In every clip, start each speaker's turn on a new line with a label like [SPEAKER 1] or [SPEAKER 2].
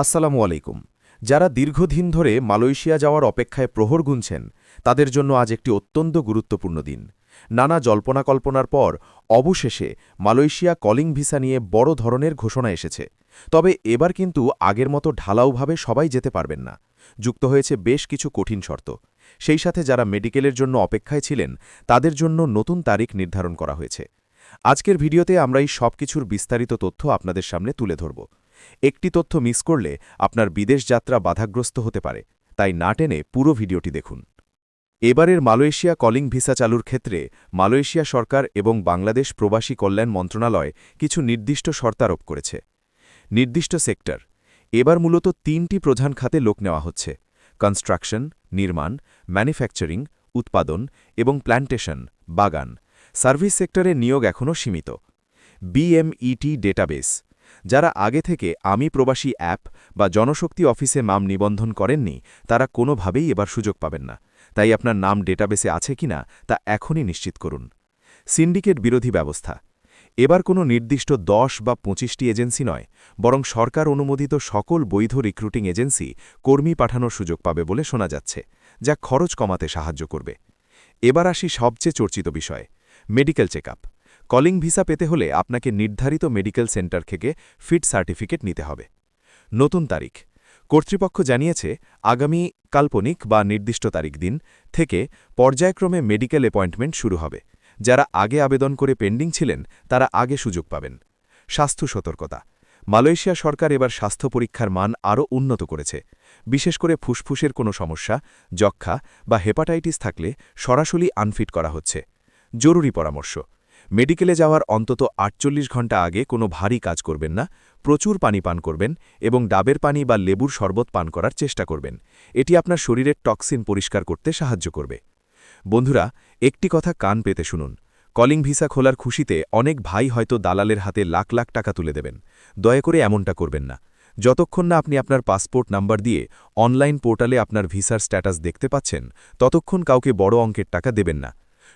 [SPEAKER 1] আসসালামু আলাইকুম। যারা দীর্ঘদিন ধরে মালয়েশিয়া যাওয়ার অপেক্ষায় প্রহর গুনছেন, তাদের জন্য আজ একটি অত্যন্ত গুরুত্বপূর্ণ দিন। নানা জল্পনা কল্পনার পর অবশেষে মালয়েশিয়া কলিং ভিসা নিয়ে বড় ধরনের ঘোষণা এসেছে। তবে এবার কিন্তু আগের মতো ঢালাওভাবে সবাই যেতে পারবেন না। যুক্ত হয়েছে বেশ কিছু কঠিন শর্ত। সেই সাথে যারা মেডিকেলের জন্য অপেক্ষায় ছিলেন, তাদের জন্য নতুন তারিখ নির্ধারণ করা হয়েছে। আজকের ভিডিওতে আমরা এই সব কিছুর বিস্তারিত তথ্য আপনাদের সামনে তুলে ধরব। একটি তথ্য মিস করলে আপনার বিদেশ যাত্রা বাধাগ্রস্ত হতে পারে, তাই না টেনে পুরো ভিডিওটি দেখুন। এবারের মালয়েশিয়া কলিং ভিসা চালুর ক্ষেত্রে মালয়েশিয়া সরকার এবং বাংলাদেশ প্রবাসী কল্যাণ মন্ত্রণালয় কিছু নির্দিষ্ট শর্তারোপ করেছে। নির্দিষ্ট সেক্টর। এবার মূলত তিনটি প্রধান খাতে লোক নেওয়া হচ্ছে। কনস্ট্রাকশন, নির্মাণ, ম্যানুফ্যাকচারিং, উৎপাদন এবং প্ল্যান্টেশন, বাগান। সার্ভিস সেক্টরে নিয়োগ এখনও সীমিত। BMET database. যারা আগে থেকে আমি প্রবাসী অ্যাপ বা জনশক্তি অফিসে নাম নিবন্ধন করেননি, তারা কোনোভাবেই এবার সুযোগ পাবেন না। তাই আপনার নাম ডেটাবেসে আছে কিনা তা এখনই নিশ্চিত করুন। সিন্ডিকেট বিরোধী ব্যবস্থা। এবার কোনো নির্দিষ্ট দশ বা পঁচিশটি এজেন্সি নয়, বরং সরকার অনুমোদিত সকল বৈধ রিক্রুটিং এজেন্সি কর্মী পাঠানোর সুযোগ পাবে বলে শোনা যাচ্ছে, যা খরচ কমাতে সাহায্য করবে। এবার আসি সবচেয়ে চর্চিত বিষয়, মেডিকেল চেকআপ। কলিং ভিসা পেতে হলে আপনাকে নির্ধারিত মেডিকেল সেন্টার থেকে ফিট সার্টিফিকেট নিতে হবে। নতুন তারিখ। কর্তৃপক্ষ জানিয়েছে, আগামী কাল্পনিক বা নির্দিষ্ট তারিখ দিন থেকে পর্যায়ক্রমে মেডিকেল অ্যাপয়েন্টমেন্ট শুরু হবে। যারা আগে আবেদন করে পেন্ডিং ছিলেন, তারা আগে সুযোগ পাবেন। স্বাস্থ্য সতর্কতা। মালয়েশিয়া সরকার এবার স্বাস্থ্য পরীক্ষার মান আরও উন্নত করেছে। বিশেষ করে ফুসফুসের কোনো সমস্যা যক্ষা বা হেপাটাইটিস থাকলে সরাসরি আনফিট করা হচ্ছে। জরুরি পরামর্শ। মেডিকেলে যাওয়ার অন্তত আটচল্লিশ ঘণ্টা আগে কোনো ভারী কাজ করবেন না, প্রচুর পানি পান করবেন এবং ডাবের পানি বা লেবুর শরবত পান করার চেষ্টা করবেন। এটি আপনার শরীরের টক্সিন পরিষ্কার করতে সাহায্য করবে। বন্ধুরা, একটি কথা কান পেতে শুনুন। কলিং ভিসা খোলার খুশিতে অনেক ভাই হয়তো দালালের হাতে লাখ লাখ টাকা তুলে দেবেন। দয়া করে এমনটা করবেন না। যতক্ষণ না আপনি আপনার পাসপোর্ট নাম্বার দিয়ে অনলাইন পোর্টালে আপনার ভিসার স্ট্যাটাস দেখতে পাচ্ছেন, ততক্ষণ কাউকে বড় অঙ্কের টাকা দেবেন না।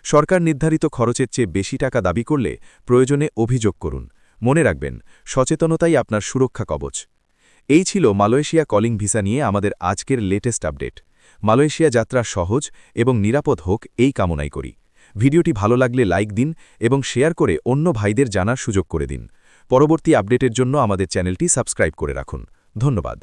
[SPEAKER 1] সরকার নির্ধারিত খরচের চেয়ে বেশি টাকা দাবি করলে প্রয়োজনে অভিযোগ করুন। মনে রাখবেন, সচেতনতাই আপনার সুরক্ষা কবচ। এই ছিল মালয়েশিয়া কলিং ভিসা নিয়ে আমাদের আজকের লেটেস্ট আপডেট। মালয়েশিয়া যাত্রা সহজ এবং নিরাপদ হোক এই কামনাই করি। ভিডিওটি ভালো লাগলে লাইক দিন এবং শেয়ার করে অন্য ভাইদের জানার সুযোগ করে দিন। পরবর্তী আপডেটের জন্য আমাদের চ্যানেলটি সাবস্ক্রাইব করে রাখুন। ধন্যবাদ।